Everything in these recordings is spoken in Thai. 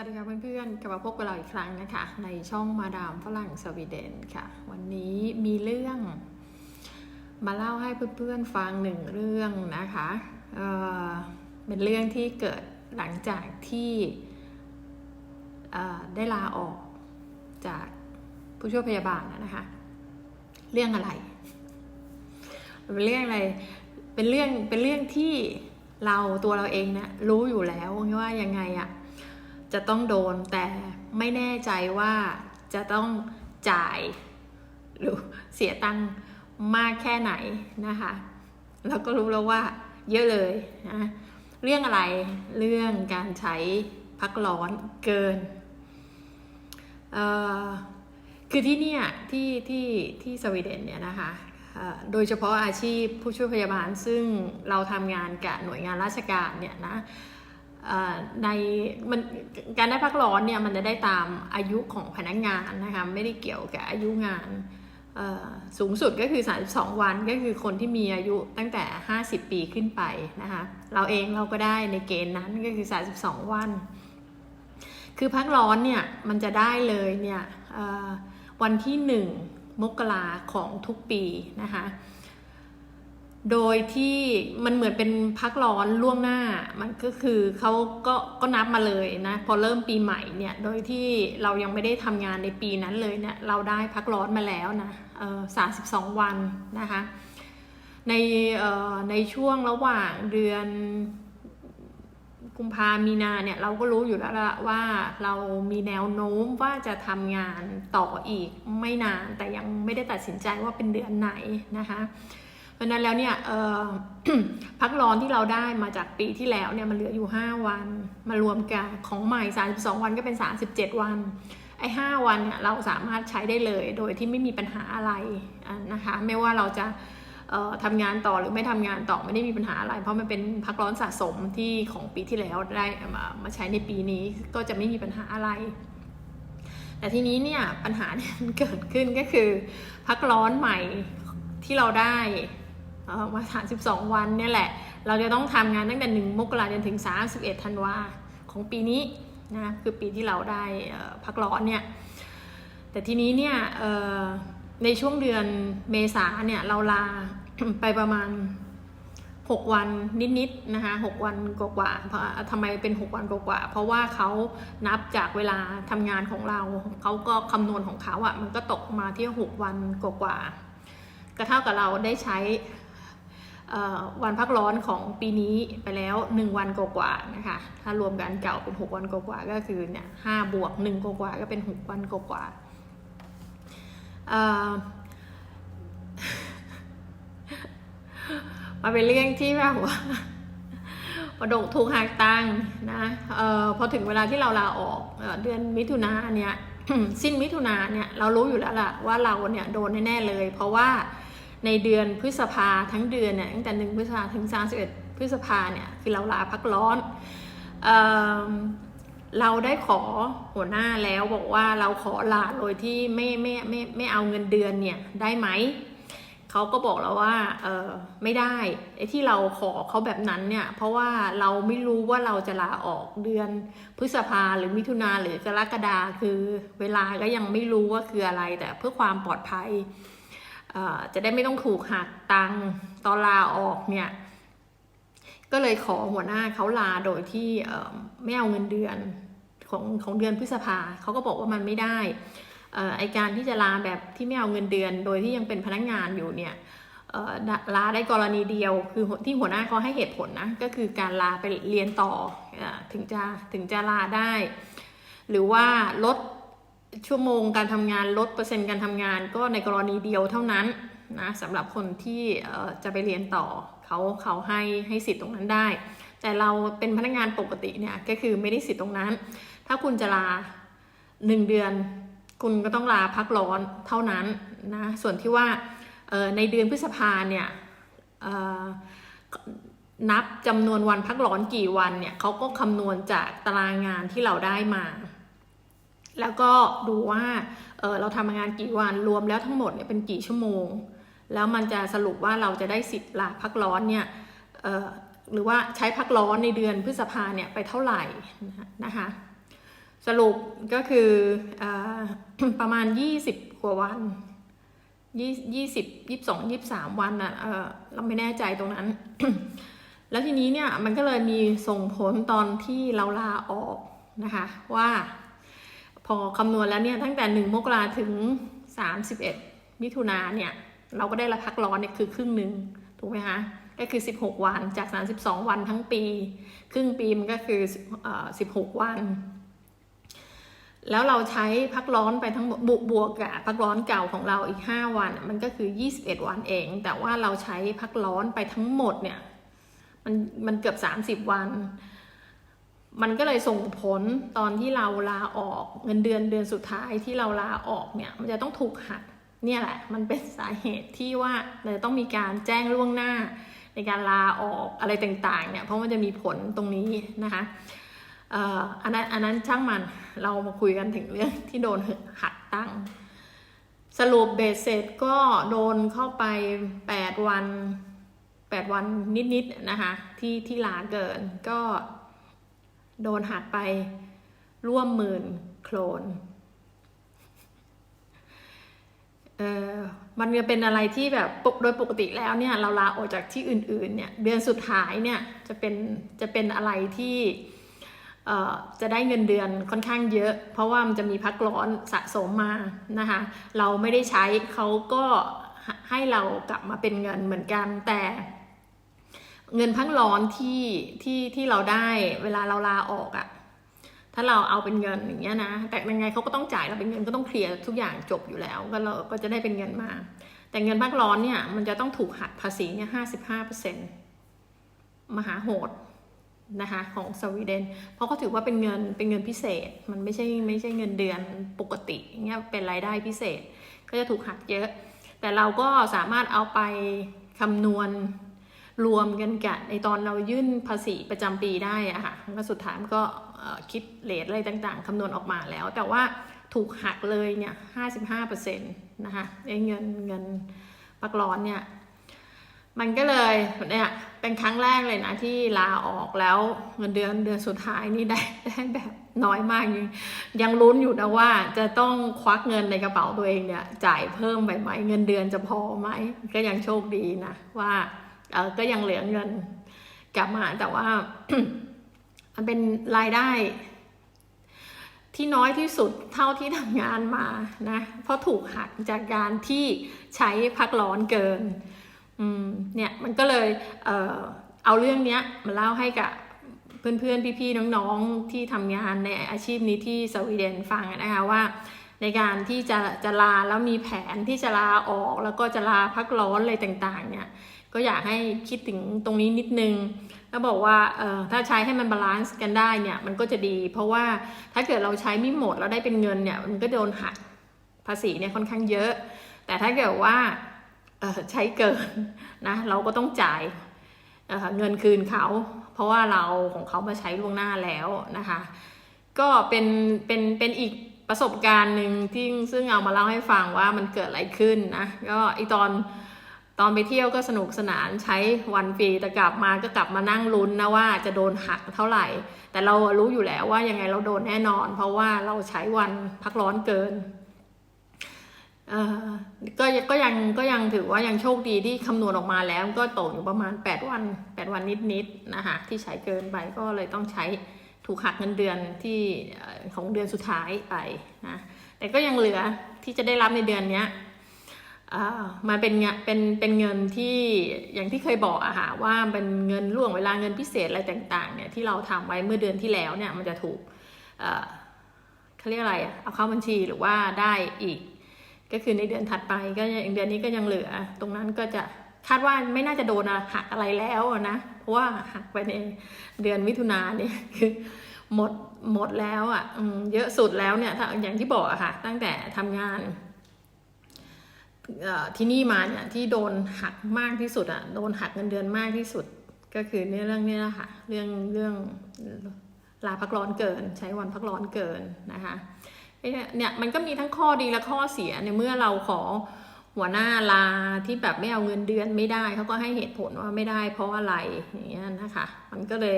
วัสดีค่ะเพื่อนๆ กลับมาพบกับเราอีกครั้งนะคะ ในช่องมาดามฝรั่งสวีเดนค่ะ วันนี้มีเรื่องมาเล่าให้เพื่อนๆฟังหนึ่งเรื่องนะคะเเป็นเรื่องที่เกิดหลังจากที่ได้ลาออกจากผู้ช่วยพยาบาลนะคะ เรื่องอะไร เป็นเรื่องอะไร เป็นเรื่องเป็นเรื่องที่เราตัวเราเองนะรู้อยู่แล้วว่ายังไงอะ จะต้องโดนแต่ไม่แน่ใจว่าจะต้องจ่าย หรือเสียตังค์มากแค่ไหนนะคะแล้วก็รู้แล้วว่าเยอะเลยนะเรื่องอะไรเรื่องการใช้พักร้อนเกินเอ่อคือที่เนี่ยที่ที่ที่สวีเดนเนี่ยนะคะเอ่อโดยเฉพาะอาชีพผู้ช่วยพยาบาลซึ่งเราทำงานกับหน่วยงานราชการเนี่ยนะ ในมันการได้พักร้อนเนี่ยมันจะได้ตามอายุของพนักงานนะคะไม่ได้เกี่ยวกับอายุงานสูงสุดก็คือ 32 วันก็คือคนที่มีอายุตั้งแต่ 50 ปีขึ้นไปนะคะเราเองเราก็ได้ในเกณฑ์นั้นก็คือ 32 วัน คือพักร้อนเนี่ยมันจะได้เลยเนี่ยวันที่ 1 มกราของทุกปีนะคะ โดยที่มันเหมือนเป็นพักร้อนล่วงหน้า มันก็คือเขาก็ก็นับมาเลยนะ พอเริ่มปีใหม่เนี่ย โดยที่เรายังไม่ได้ทำงานในปีนั้นเลยเนี่ย เราได้พักร้อนมาแล้วนะเออสาสิบสองวันนะคะ ในเอ่อในช่วงระหว่างเดือนกุมภามีนาเนี่ยเราก็รู้อยู่แล้วละว่าเรามีแนวโน้มว่าจะทำงานต่ออีกไม่นาน แต่ยังไม่ได้ตัดสินใจว่าเป็นเดือนไหนนะคะ เพราะนั้นแล้วเนี่ยพักร้อนที่เราได้มาจากปีที่แล้วเนี่ยมันเหลืออยู่ 5 วัน มารวมกันของใหม่ 32 วันก็เป็น 37 วัน ไอ้5วันเนี่ยเราสามารถใช้ได้เลย โดยที่ไม่มีปัญหาอะไรนะคะ ไม่ว่าเราจะทำงานต่อหรือไม่ทำงานต่อไม่ได้มีปัญหาอะไร เพราะมันเป็นพักร้อนสะสมที่ของปีที่แล้วได้มามาใช้ในปีนี้ก็จะไม่มีปัญหาอะไร แต่ทีนี้เนี่ยปัญหาเนี่ยมันเกิดขึ้นก็คือ พักร้อนใหม่ที่เราได้ มาสามสิบสองวันเนี่ยแหละ เราจะต้องทำงานตั้งแต่หนึ่งมกราจนถึงสามสิบเอ็ดธันวาของปีนี้นะคือปีที่เราได้พักร้อนเนี่ย แต่ทีนี้เนี่ยในช่วงเดือนเมษาเนี่ยเราลาไปประมาณ 6 วันนิดๆนะคะ6วันกว่าๆเพราทำไมเป็น 6 วันกว่าๆเพราะว่าเขานับจากเวลาทำงานของเรา เขาก็คำนวณของเขาอะ่ะมันก็ตกมาที่ 6 วันกว่าๆก็เท่ากับเราได้ใช้ วันพักร้อนของปีนี้ไปแล้ว 1 วันกว่าๆนะคะ ถ้ารวมกันเก่าเป็น 6 วันกว่าๆก็คือเนี่ยห้าบวก1กว่าๆก็เป็น 6 วันกว่าๆมาเป็นเรื่องที่แบบว่าประดกถูกหักตังนะออพอถึงเวลาที่เราลาออกเอเดือนมิถุนาเนี่ยสิ้นมิถุนาเนี่ยเรารู้อยู่แล้วล่ะว่าเราเนี่ยโดนแน่ๆเลย เพราะว่า ในเดือนพฤษภาทั้งเดือนเนี่ยตั้งแต่หนึ่งพฤษภาถึงสามสิบเอ็ดพฤษภาเนี่ยคือเราลาพักร้อนเเราได้ขอหัวหน้าแล้วบอกว่าเราขอลาโดยที่ไม่ไม่ไม่ไม่เอาเงินเดือนเนี่ยได้ไหมเขาก็บอกแล้วว่าเออไม่ได้ไอ้ที่เราขอเขาแบบนั้นเนี่ยเพราะว่าเราไม่รู้ว่าเราจะลาออกเดือนพฤษภาหรือมิถุนาหรือกรกฎาคือเวลาก็ยังไม่รู้ว่าคืออะไรแต่เพื่อความปลอดภัย จะได้ไม่ต้องถูกหักตังตอนลาออกเนี่ย ก็เลยขอหัวหน้าเขาลาโดยที่ไม่เอาเงินเดือนของของเดือนพฤษภาเขาก็บอกว่ามันไม่ได้ไอการที่จะลาแบบที่ไม่เอาเงินเดือน โดยที่ยังเป็นพนักงานอยู่เนี่ยลาได้กรณีเดียว คือที่หัวหน้าเขาให้เหตุผลนะ ก็คือการลาไปเรียนต่อถึงจะถึงจะลาได้ หรือว่าลด ชั่วโมงการทำงานลดเปอร์เซ็นต์การทำงานก็ในกรณีเดียวเท่านั้นนะสำหรับคนที่จะไปเรียนต่อเขาเขาให้ให้สิทธิ์ตรงนั้นได้ แต่เราเป็นพนักงานปกติเนี่ยก็คือไม่ได้สิทธิ์ตรงนั้น ถ้าคุณจะลาหนึ่งเดือน คุณก็ต้องลาพักร้อนเท่านั้นนะส่วนที่ว่าในเดือนพฤษภาเนี่ยนับจำนวนวันพักร้อนกี่วันเนี่ยเขาก็คำนวณจากตารางงานที่เราได้มา แล้วก็ดูว่าเเราทำงานกี่วันรวมแล้วทั้งหมดเนี่ยเป็นกี่ชั่วโมง แล้วมันจะสรุปว่าเราจะได้สิทธิ์ลาพักร้อนเนี่ยหรือว่าใช้พักร้อนในเดือนพฤษภาเนี่ยไปเท่าไหร่นะคะสรุปก็คืออประมาณ 20 กว่าวันยี่ยี่สิบยี่สองยี่สามวันอะเออเราไม่แน่ใจตรงนั้น แล้วทีนี้เนี่ยมันก็เลยมีส่งผลตอนที่เราลาออกนะคะ ว่า พอคำนวณแล้วเนี่ยตั้งแต่หนึ่งมกราถึงสามสิบเอ็ดมิถุนาเนี่ย เราก็ได้รับพักร้อนเนี่ยคือครึ่งหนึ่งถูกไหมคะก็คือ 16 วันจาก 32 วันทั้งปี ครึ่งปีมันก็คือเอ่อ16 วัน แล้วเราใช้พักร้อนไปทั้งหมดบวกบวกกับพักร้อนเก่าของเราอีก 5 วัน มันก็คือ 21 วันเอง แต่ว่าเราใช้พักร้อนไปทั้งหมดเนี่ย มันมันเกือบ 30 วัน มันก็เลยส่งผลตอนที่เราลาออกเงินเดือนเดือนสุดท้ายที่เราลาออกเนี่ยมันจะต้องถูกหักเนี่ยแหละ มันเป็นสาเหตุที่ว่าเราจะต้องมีการแจ้งล่วงหน้า ในการลาออกอะไรต่างๆเนี่ยเพราะมันจะมีผลตรงนี้นะคะอันนั้นอันนั้นช่างมันเรามาคุยกันถึงเรื่องที่โดนหักตั้ง สรุปเบสเสร็จก็โดนเข้าไป 8 วัน 8 วันนิดๆนะคะที่ที่ลาเกินก็ โดนหักไปร่วมหมื่นโคลนเออมันจะเป็นอะไรที่แบบโดยปกติแล้วเนี่ยเราลาออกจากที่อื่นๆเนี่ยเดือนสุดท้ายเนี่ยจะเป็นจะเป็นอะไรที่เอ่อจะได้เงินเดือนค่อนข้างเยอะ เพราะว่ามันจะมีพักร้อนสะสมมานะคะเราไม่ได้ใช้เขาก็ให้เรากลับมาเป็นเงินเหมือนกันแต่ เงินพักร้อนที่ที่ที่เราได้เวลาเราลาออกอะ่ะ ถ้าเราเอาเป็นเงินอย่างเงี้ยนะ แต่ยังไงเขาก็ต้องจ่ายเราเป็นเงินก็ต้องเคลียร์ทุกอย่างจบอยู่แล้ว ก็เราก็จะได้เป็นเงินมา แต่เงินพักร้อนเนี่ย มันจะต้องถูกหักภาษีเนี่ยห้าสิบห้าเปอร์เซ็นต์มหาโหดนะคะของสวีเดน เพราะเขาถือว่าเป็นเงินเป็นเงินพิเศษ มันไม่ใช่ไม่ใช่เงินเดือนปกติเงี้ยเป็นรายได้พิเศษ ก็จะถูกหักเยอะ แต่เราก็สามารถเอาไปคำนวณ รวมกันกันในตอนเรายื่นภาษีประจำปีได้อะค่ะแล้วสุดท้ายมันก็คิดเลทอะไรต่างๆคำนวณออกมาแล้ว แต่ว่าถูกหักเลยเนี่ยห้าสิบห้าเปอร์เซ็นต์นะคะไอ้เงินเงินปักร้อนเนี่ยมันก็เลยเนี่ยเป็นครั้งแรกเลยนะที่ลาออกแล้วเงินเดือนเดือนสุดท้ายนี่ได้ได้แบบน้อยมากยังยังลุ้นอยู่นะว่าจะต้องควักเงินในกระเป๋าตัวเองเนี่ยจ่ายเพิ่มไปไหมเงินเดือนจะพอไหมก็ยังโชคดีนะว่า ก็ยังเหลือเงินกลับมาแต่ว่ามันเป็นรายได้ ที่น้อยที่สุดเท่าที่ทำงานมานะ เพราะถูกหักจากการที่ใช้พักร้อนเกินเนี่ยมันก็เลยเออเอาเรื่องเนี้ยมาเล่าให้กับเพื่อนๆ พี่ๆ น้องๆ ที่ทำงานในอาชีพนี้ที่สวีเดนฟังนะคะว่า ในการที่จะจะลาแล้วมีแผนที่จะลาออกแล้วก็จะลาพักร้อนอะไรต่างๆ เนี่ย ก็อยากให้คิดถึงตรงนี้นิดนึง แล้วบอกว่าเออถ้าใช้ให้มันบาลานซ์กันได้เนี่ยมันก็จะดี เพราะว่าถ้าเกิดเราใช้ไม่หมดแล้วได้เป็นเงินเนี่ยมันก็โดนหักภาษีเนี่ยค่อนข้างเยอะ แต่ถ้าเกิดว่าเออใช้เกินนะเราก็ต้องจ่ายเเงินคืนเขา เพราะว่าเราของเขามาใช้ล่วงหน้าแล้วนะคะ ก็เป็นเป็นเป็นอีกประสบการณ์หนึ่งที่ซึ่งเอามาเล่าให้ฟังว่ามันเกิดอะไรขึ้นนะก็ไอตอน ตอนไปเที่ยวก็สนุกสนานใช้วันฟรีแต่กลับมาก็กลับมานั่งลุ้นนะว่าจะโดนหักเท่าไหร่ แต่เรารู้อยู่แล้วว่ายังไงเราโดนแน่นอน เพราะว่าเราใช้วันพักร้อนเกินก็ก็ยังก็ยังถือว่ายังโชคดีที่คำนวณออกมาแล้วก็ตกอยู่ประมาณ 8 วัน 8 วันนิดๆนะคะที่ใช้เกินไปก็เลยต้องใช้ถูกหักเงินเดือนที่ของเดือนสุดท้ายไปนะแต่ก็ยังเหลือที่จะได้รับในเดือนนี้ มาเป็นเงเป็นเป็นเงินที่อย่างที่เคยบอกอะค่ะว่าเป็นเงินล่วงเวลาเงินพิเศษอะไรต่างๆเนี่ยที่เราทำไว้เมื่อเดือนที่แล้วเนี่ยมันจะถูกเขาเรียกอะไรอะเอาเข้าบัญชีหรือว่าได้อีก ก็คือในเดือนถัดไปก็ยังเดือนนี้ก็ยังเหลือ ตรงนั้นก็จะคาดว่าไม่น่าจะโดนหักอะไรแล้วนะเพราะว่าหักไปในเดือนมิถุนาเนี่ยคือหมดหมดแล้วอะ่ะเยอะสุดแล้วเนี่ยถ้าอย่างที่บอกอะค่ะตั้งแต่ทำงาน ที่นี่มาเนี่ยที่โดนหักมากที่สุดอะโดนหักเงินเดือนมากที่สุด ก็คือในเรื่องนี้แหละค่ะเรื่องเรื่องลาพักร้อนเกิน ใช้วันพักร้อนเกินนะคะเนี่ยมันก็มีทั้งข้อดีและข้อเสียในเมื่อเราขอหัวหน้าลาที่แบบไม่เอาเงินเดือนไม่ได้เขาก็ให้เหตุผลว่าไม่ได้เพราะอะไรอย่างเงี้ยนะคะ มันก็เลย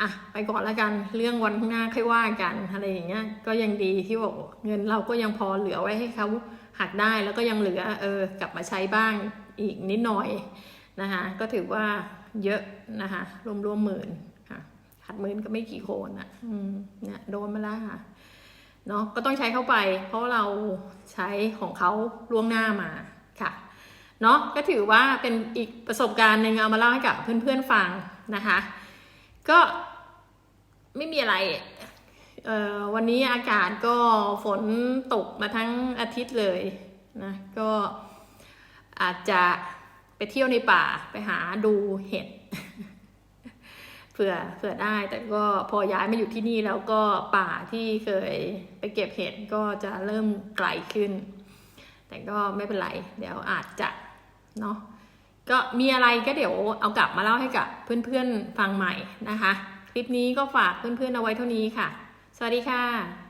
อะไปก่อนแล้วกันเรื่องวันข้างหน้าค่อยว่ากันอะไรอย่างเงี้ยก็ยังดีที่บอกเงินเราก็ยังพอเหลือไว้ให้เขาหักได้แล้วก็ยังเหลือเออกลับมาใช้บ้างอีกนิดหน่อยนะคะก็ถือว่าเยอะนะคะรวมๆหมื่นค่ะหัดหมื่นก็ไม่กี่โคนอะอืมเนี่ยโดนมาแล้วค่ะเนาะก็ต้องใช้เข้าไป เพราะเราใช้ของเขาล่วงหน้ามาค่ะเนาะก็ถือว่าเป็นอีกประสบการณ์หนึ่งเอามาเล่าให้กับเพื่อนๆฟังนะคะ ก็ไม่มีอะไรเอ่อวันนี้อากาศก็ฝนตกมาทั้งอาทิตย์เลยนะ ก็อาจจะไปเที่ยวในป่าไปหาดูเห็ดเผื่อเผื่อได้ แต่ก็พอย้ายมาอยู่ที่นี่แล้วก็ป่าที่เคยไปเก็บเห็ดก็จะเริ่มไกลขึ้น แต่ก็ไม่เป็นไร เดี๋ยวอาจจะเนาะ ก็มีอะไรก็เดี๋ยวเอากลับมาเล่าให้กับเพื่อนๆฟังใหม่นะคะ คลิปนี้ก็ฝากเพื่อนๆเอาไว้เท่านี้ค่ะ สวัสดีค่ะ